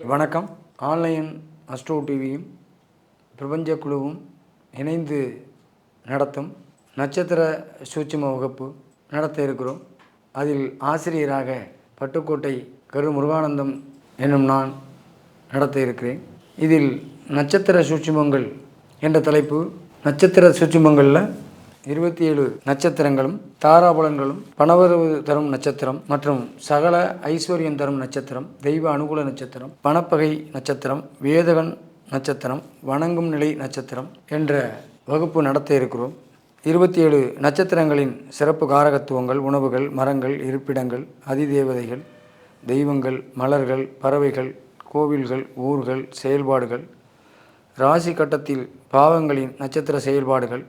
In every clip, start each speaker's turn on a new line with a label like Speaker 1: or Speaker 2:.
Speaker 1: வணக்கம். Online astro டிவியும் பிரபஞ்ச குழுவும் இணைந்து நடத்தும் நட்சத்திர சூட்சும வகுப்பு நடத்த இருக்கிறோம். அதில் ஆசிரியராக பட்டுக்கோட்டை கரு முருகானந்தம் என்னும் நான் நடத்த இருக்கிறேன். இதில் நட்சத்திர சூட்சுமங்கள் என்ற தலைப்பு நட்சத்திர சூட்சுமங்களில் இருபத்தி ஏழு நட்சத்திரங்களும் தாராபலன்களும் பணவரவு தரும் நட்சத்திரம் மற்றும் சகல ஐஸ்வர்யம் தரும் நட்சத்திரம் தெய்வ அனுகூல நட்சத்திரம் பணப்பகை நட்சத்திரம் வேதகன் நட்சத்திரம் வணங்கும் நிலை நட்சத்திரம் என்ற வகுப்பு நடத்த இருக்கிறோம். இருபத்தி ஏழு நட்சத்திரங்களின் சிறப்பு காரகத்துவங்கள் உணவுகள் மரங்கள் இருப்பிடங்கள் அதிதேவதைகள் தெய்வங்கள் மலர்கள் பறவைகள் கோவில்கள் ஊர்கள் செயல்பாடுகள் ராசி கட்டத்தில் பாவங்களின் நட்சத்திர செயல்பாடுகள்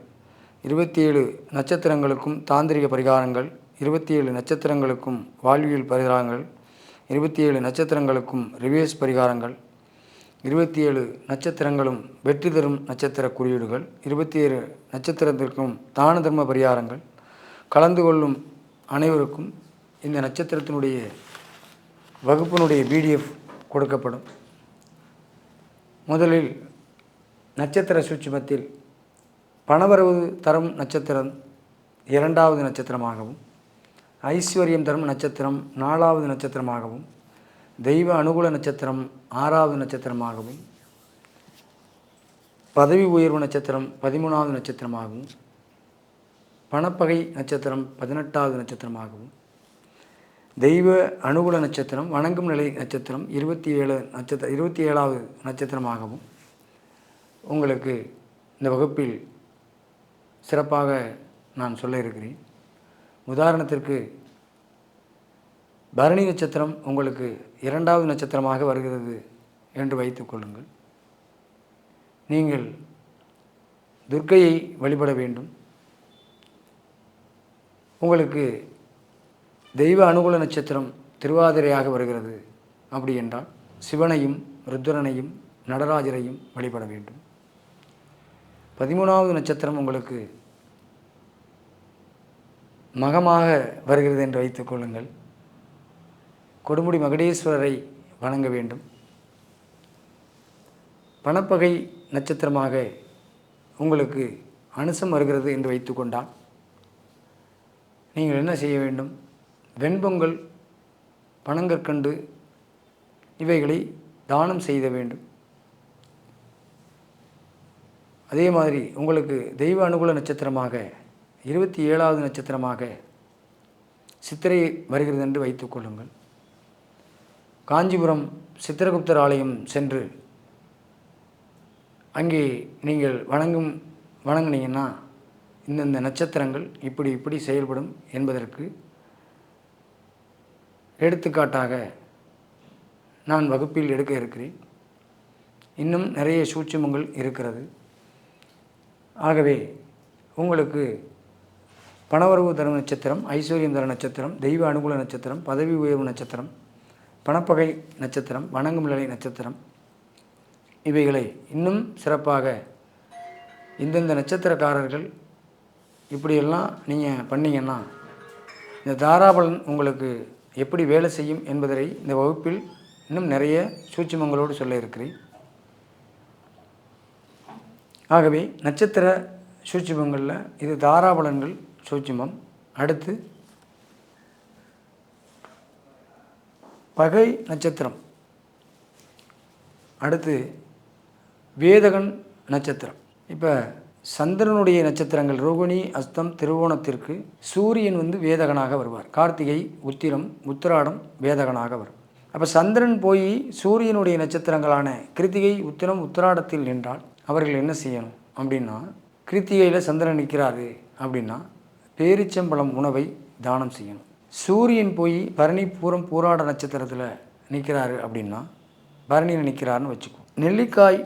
Speaker 1: இருபத்தி ஏழு நட்சத்திரங்களுக்கும் தாந்திரிக பரிகாரங்கள் இருபத்தி ஏழு நட்சத்திரங்களுக்கும் வாழ்வியல் பரிகாரங்கள் இருபத்தி ஏழு நட்சத்திரங்களுக்கும் ரிவேஸ் பரிகாரங்கள் இருபத்தி ஏழு நட்சத்திரங்களும் வெற்றி தரும் நட்சத்திர குறியீடுகள் இருபத்தி ஏழு நட்சத்திரத்திற்கும் தான தர்ம பரிகாரங்கள். கலந்து கொள்ளும் அனைவருக்கும் இந்த நட்சத்திரத்தினுடைய வகுப்பினுடைய பிடிஎஃப் கொடுக்கப்படும். முதலில் நட்சத்திர சூட்சுமத்தில் பணவரவு தரும் நட்சத்திரம் இரண்டாவது நட்சத்திரமாகவும் ஐஸ்வர்யம் தரும் நட்சத்திரம் நாலாவது நட்சத்திரமாகவும் தெய்வ அனுகூல நட்சத்திரம் ஆறாவது நட்சத்திரமாகவும் பதவி உயர்வு நட்சத்திரம் பதிமூணாவது நட்சத்திரமாகவும் பணப்பகை நட்சத்திரம் பதினெட்டாவது நட்சத்திரமாகவும் தெய்வ அனுகூல நட்சத்திரம் வணங்கும் நிலை நட்சத்திரம் இருபத்தி ஏழு நட்சத்திர இருபத்தி ஏழாவது நட்சத்திரமாகவும் உங்களுக்கு இந்த வகுப்பில் சிறப்பாக நான் சொல்ல இருக்கிறேன். உதாரணத்திற்கு பரணி நட்சத்திரம் உங்களுக்கு இரண்டாவது நட்சத்திரமாக வருகிறது என்று வைத்துக்கொள்ளுங்கள் நீங்கள் துர்க்கையை வழிபட வேண்டும். உங்களுக்கு தெய்வ அனுகூல நட்சத்திரம் திருவாதிரையாக வருகிறது அப்படி என்றால் சிவனையும் ருத்ரனையும் நடராஜரையும் வழிபட வேண்டும். பதிமூணாவது நட்சத்திரம் உங்களுக்கு மகமாக வருகிறது என்று வைத்துக் கொள்ளுங்கள். கொடுமுடி மகடேஸ்வரரை வணங்க வேண்டும். பணப்பகை நட்சத்திரமாக உங்களுக்கு அனுசம் வருகிறது என்று வைத்துக்கொண்டால் நீங்கள் என்ன செய்ய வேண்டும்? வெண்பொங்கல் பனங்கற்கண்டு இவைகளை தானம் செய்த வேண்டும். அதே மாதிரி உங்களுக்கு தெய்வ அனுகூல நட்சத்திரமாக இருபத்தி ஏழாவது நட்சத்திரமாக சித்திரை வருகிறது என்று வைத்துக்கொள்ளுங்கள் காஞ்சிபுரம் சித்திரகுப்தர் ஆலயம் சென்று அங்கே நீங்கள் வணங்கும் வணங்கினீங்கன்னா இந்தந்த நட்சத்திரங்கள் இப்படி இப்படி செயல்படும் என்பதற்கு எடுத்துக்காட்டாக நான் வகுப்பில் எடுக்க இருக்கிறேன். இன்னும் நிறைய சூட்சமங்கள் இருக்கிறது. ஆகவே உங்களுக்கு பணவரவு தரும் நட்சத்திரம் ஐஸ்வர்யம் தர நட்சத்திரம் தெய்வ அனுகூல நட்சத்திரம் பதவி உயர்வு நட்சத்திரம் பணப்பகை நட்சத்திரம் வணங்கும் நிலை நட்சத்திரம். இவைகளை இன்னும் சிறப்பாக இந்தந்த நட்சத்திரக்காரர்கள் இப்படியெல்லாம் நீங்கள் பண்ணிங்கன்னா இந்த தாராபலன் உங்களுக்கு எப்படி வேலை செய்யும் என்பதை இந்த வகுப்பில் இன்னும் நிறைய சூட்சுமங்களோடு சொல்ல இருக்கிறேன். ஆகவே நட்சத்திர சூட்சுமங்களில் இது தாராபலன்கள் சூட்சுமம். அடுத்து பகை நட்சத்திரம். அடுத்து வேதகன் நட்சத்திரம். இப்போ சந்திரனுடைய நட்சத்திரங்கள் ரோகிணி அஸ்தம் திருவோணத்திற்கு சூரியன் வந்து வேதகனாக வருவார். கார்த்திகை உத்திரம் உத்திராடம் வேதகனாக வரும். அப்போ சந்திரன் போய் சூரியனுடைய நட்சத்திரங்களான கிருத்திகை உத்திரம் உத்திராடத்தில் நின்றால் அவர்கள் என்ன செய்யணும்? அப்படின்னா கிருத்திகையில் சந்திரன் நிற்கிறாரு அப்படின்னா பேரிச்சம்பழம் உணவை தானம் செய்யணும். சூரியன் போய் பரணி பூரம் பூராட நட்சத்திரத்தில் நிற்கிறாரு அப்படின்னா பரணியில் நிற்கிறாருன்னு வச்சுக்கோ. நெல்லிக்காய்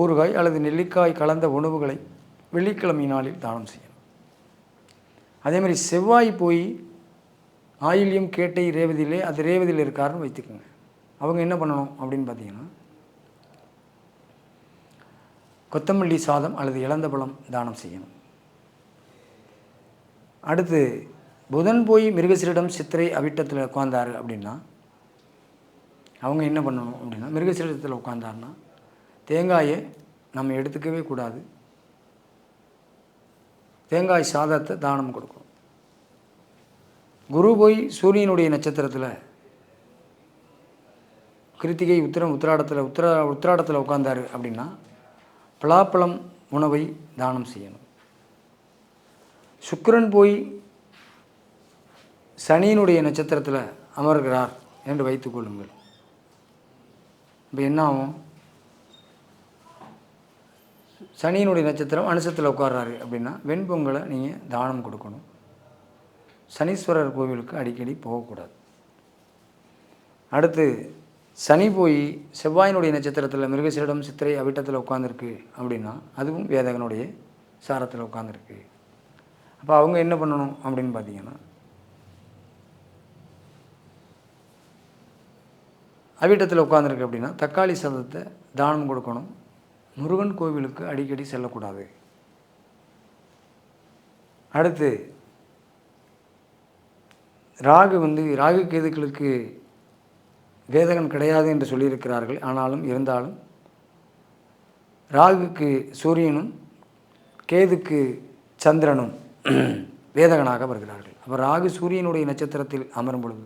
Speaker 1: ஊறுகாய் அல்லது நெல்லிக்காய் கலந்த உணவுகளை வெள்ளிக்கிழமை நாளில் தானம் செய்யணும். அதே மாதிரி செவ்வாய் போய் ஆயில்யம் கேட்டை ரேவதியிலே அது ரேவதியில் இருக்காருன்னு வைத்துக்கோங்க. அவங்க என்ன பண்ணணும் அப்படின்னு பார்த்தீங்கன்னா கொத்தமல்லி சாதம் அல்லது இளந்த பழம் தானம் செய்யணும். அடுத்து புதன் போய் மிருகசீரிடம் சித்திரை அவிட்டத்தில் உட்காந்தாரு அப்படின்னா அவங்க என்ன பண்ணணும் அப்படின்னா மிருகசீரிடத்தில் உட்காந்தாருன்னா தேங்காயை நம்ம எடுத்துக்கவே கூடாது. தேங்காய் சாதத்தை தானம் கொடுக்கணும். குரு போய் சூரியனுடைய நட்சத்திரத்தில் கிருத்திகை உத்திரம் உத்திராடத்தில் உத்திரா உத்திராடத்தில் உட்காந்தாரு அப்படின்னா பலாப்பழம் உணவை தானம் செய்யணும். சுக்கரன் போய் சனியினுடைய நட்சத்திரத்தில் அமர்கிறார் என்று வைத்துக்கொள்ளுங்கள் இப்போ என்ன ஆகும்? சனியினுடைய நட்சத்திரம் அனுசத்தில் உட்கார்றாரு அப்படின்னா வெண்பொங்கலை நீங்கள் தானம் கொடுக்கணும். சனீஸ்வரர் கோவிலுக்கு அடிக்கடி போகக்கூடாது. அடுத்து சனி போய் செவ்வாயினுடைய நட்சத்திரத்தில் மிருகசீரிடம் சித்திரை அவிட்டத்தில் உட்காந்துருக்கு அப்படின்னா அதுவும் வேதகனுடைய சாரத்தில் உட்காந்துருக்கு அப்போ அவங்க என்ன பண்ணணும் அப்படின்னு பார்த்தீங்கன்னா அவிட்டத்தில் உட்காந்துருக்கு அப்படின்னா தக்காளி சதத்தை தானம் கொடுக்கணும். முருகன் கோவிலுக்கு அடிக்கடி செல்லக்கூடாது. அடுத்து ராகு வந்து ராகு கேதுக்களுக்கு வேதகன் கிடையாது என்று சொல்லியிருக்கிறார்கள். ஆனாலும் இருந்தாலும் ராகுக்கு சூரியனும் கேதுக்கு சந்திரனும் வேதகனாக வருகிறார்கள். அப்போ ராகு சூரியனுடைய நட்சத்திரத்தில் அமரும் பொழுது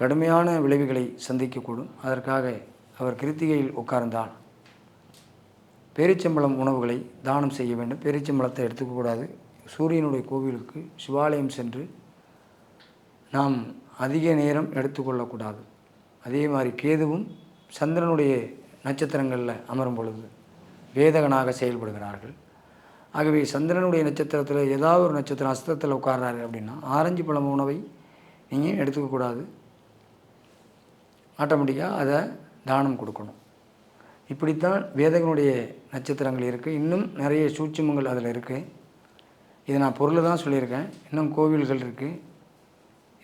Speaker 1: கடுமையான விளைவுகளை சந்திக்கக்கூடும். அதற்காக அவர் கிருத்திகையில் உட்கார்ந்தால் பேரிச்சம்பளம் உணவுகளை தானம் செய்ய வேண்டும். பேரிச்சம்பளத்தை எடுத்துக்கக்கூடாது சூரியனுடைய கோவிலுக்கு சிவாலயம் சென்று நாம் அதிக நேரம் எடுத்துக்கொள்ளக்கூடாது அதே மாதிரி கேதுவும் சந்திரனுடைய நட்சத்திரங்களில் அமரும் பொழுது வேதகனாக செயல்படுகிறார்கள். ஆகவே சந்திரனுடைய நட்சத்திரத்தில் ஏதாவது ஒரு நட்சத்திரம் அஸ்தத்தில் உட்கார்றாரு அப்படின்னா ஆரஞ்சு பழம் உணவை நீங்கள் எடுத்துக்கக்கூடாது ஆட்டோமேட்டிக்காக அதை தானம் கொடுக்கணும். இப்படித்தான் வேதகனுடைய நட்சத்திரங்கள் இருக்குது இன்னும் நிறைய சூட்சமங்கள் அதில் இருக்குது இதை நான் பொருள் தான் சொல்லியிருக்கேன். இன்னும் கோவில்கள் இருக்குது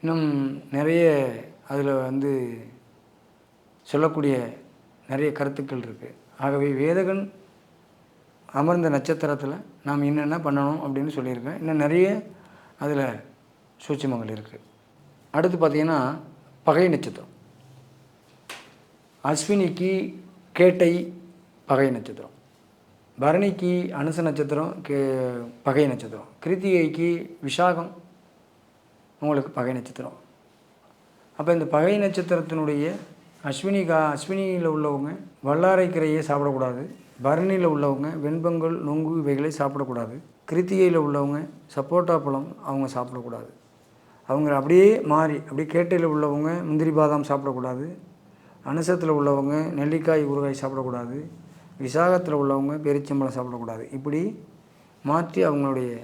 Speaker 1: இன்னும் நிறைய அதில் வந்து சொல்லக்கூடிய நிறைய கருத்துக்கள் இருக்குது ஆகவே வேதகன் அமர்ந்த நட்சத்திரத்தில் நாம் என்னென்ன பண்ணணும் அப்படின்னு சொல்லியிருக்கேன். இன்னும் நிறைய அதில் சூட்சமங்கள் இருக்குது அடுத்து பார்த்திங்கன்னா பகை நட்சத்திரம். அஸ்வினிக்கு கேட்டை பகை நட்சத்திரம். பரணிக்கு அனுச நட்சத்திரம் கே பகை நட்சத்திரம். கிருத்திகைக்கு விஷாகம் உங்களுக்கு பகை நட்சத்திரம். அப்போ இந்த பகை நட்சத்திரத்தினுடைய அஸ்வினி கா அஸ்வினியில் உள்ளவங்க வல்லாரைக்கரையை சாப்பிடக்கூடாது. பரணியில் உள்ளவங்க வெண்பொங்கல் நொங்கு இவைகளை சாப்பிடக்கூடாது. கிருத்திகையில் உள்ளவங்க சப்போட்டா பழம் அவங்க சாப்பிடக்கூடாது. அவங்க அப்படியே மாறி அப்படியே கேட்டையில் உள்ளவங்க முந்திரி பாதாம் சாப்பிடக்கூடாது. அனுசத்தில் உள்ளவங்க நெல்லிக்காய் ஊறுகாய் சாப்பிடக்கூடாது. விசாகத்தில் உள்ளவங்க பெருச்சம்பழம் சாப்பிடக்கூடாது. இப்படி மாற்றி அவங்களுடைய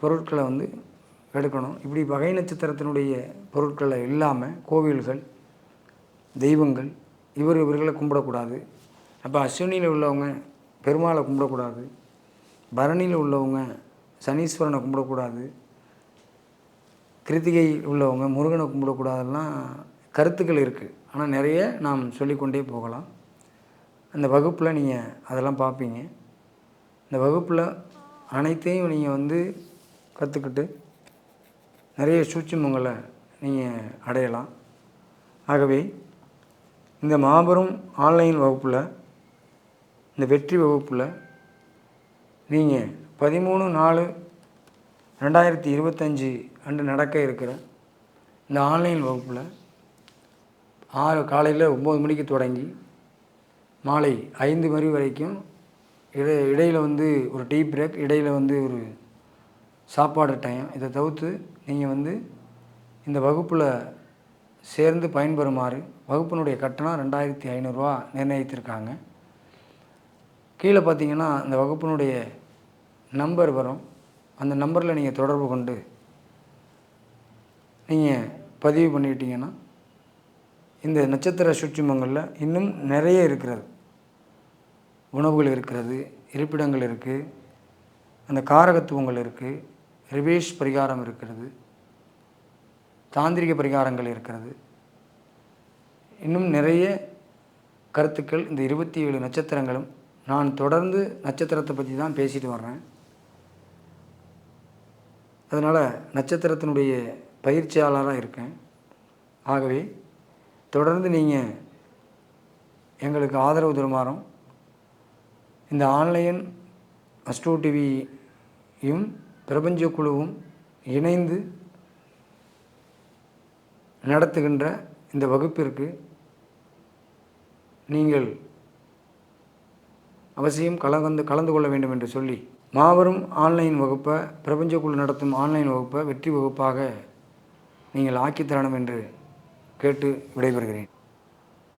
Speaker 1: பொருட்களை வந்து எடுக்கணும். இப்படி வகை நட்சத்திரத்தினுடைய பொருட்களை இல்லாமல் கோவில்கள் தெய்வங்கள் இவர் இவர்களை கும்பிடக்கூடாது. அப்போ அஸ்வினியில் உள்ளவங்க பெருமாளை கும்பிடக்கூடாது. பரணியில் உள்ளவங்க சனீஸ்வரனை கும்பிடக்கூடாது. கிருத்திகை உள்ளவங்க முருகனை கும்பிடக்கூடாதெல்லாம் கருத்துக்கள் இருக்குது ஆனால் நிறைய நாம் சொல்லிக்கொண்டே போகலாம். அந்த வகுப்பில் நீங்கள் அதெல்லாம் பார்ப்பீங்க இந்த வகுப்பில் அனைத்தையும் நீங்கள் வந்து கற்றுக்கிட்டு நிறைய சூட்சமங்களை நீங்கள் அடையலாம். ஆகவே இந்த மாபெரும் ஆன்லைன் வகுப்பில் இந்த வெற்றி வகுப்பில் நீங்கள் பதிமூணு நாலு ரெண்டாயிரத்தி இருபத்தஞ்சி அன்று நடக்க இருக்கிற இந்த ஆன்லைன் வகுப்பில் ஆறு காலையில் ஒம்பது மணிக்கு தொடங்கி மாலை ஐந்து மணி வரைக்கும் இடை இடையில் வந்து ஒரு டீ பிரேக் இடையில் வந்து ஒரு சாப்பாடு டைம் இதை தவிர்த்து நீங்கள் வந்து இந்த வகுப்பில் சேர்ந்து பயன்பெறுமாறு வகுப்பினுடைய கட்டணம் ரெண்டாயிரத்தி ஐநூறுரூவா நிர்ணயித்திருக்காங்க. கீழே பார்த்தீங்கன்னா அந்த வகுப்பினுடைய நம்பர் வரும். அந்த நம்பரில் நீங்கள் தொடர்பு கொண்டு நீங்கள் பதிவு பண்ணிக்கிட்டீங்கன்னா இந்த நட்சத்திர சூட்சுமங்களில் இன்னும் நிறைய இருக்கிறது. உணவுகள் இருக்கிறது இருப்பிடங்கள் இருக்குது அந்த காரகத்துவங்கள் இருக்குது ரிவேஷ் பரிகாரம் இருக்கிறது தாந்திரிக பரிகாரங்கள் இருக்கிறது. இன்னும் நிறைய கருத்துக்கள் இந்த இருபத்தி ஏழு நட்சத்திரங்களும் நான் தொடர்ந்து நட்சத்திரத்தை பற்றி தான் பேசிட்டு வர்றேன். அதனால் நட்சத்திரத்தினுடைய பயிற்சியாளராக இருக்கேன். ஆகவே தொடர்ந்து நீங்கள் எங்களுக்கு ஆதரவு தருமாறும் இந்த ஆன்லைன் அஸ்ட்ரோ டிவியும் பிரபஞ்ச குழுவும் இணைந்து நடத்துகின்ற இந்த வகுப்பிற்கு நீங்கள் அவசியம் கலந்து கலந்து கொள்ள வேண்டும் என்று சொல்லி மாபெரும் ஆன்லைன் வகுப்பை பிரபஞ்ச குழு நடத்தும் ஆன்லைன் வகுப்பை வெற்றி வகுப்பாக நீங்கள் ஆக்கித்தரணும் என்று கேட்டு விடைபெறுகிறேன்.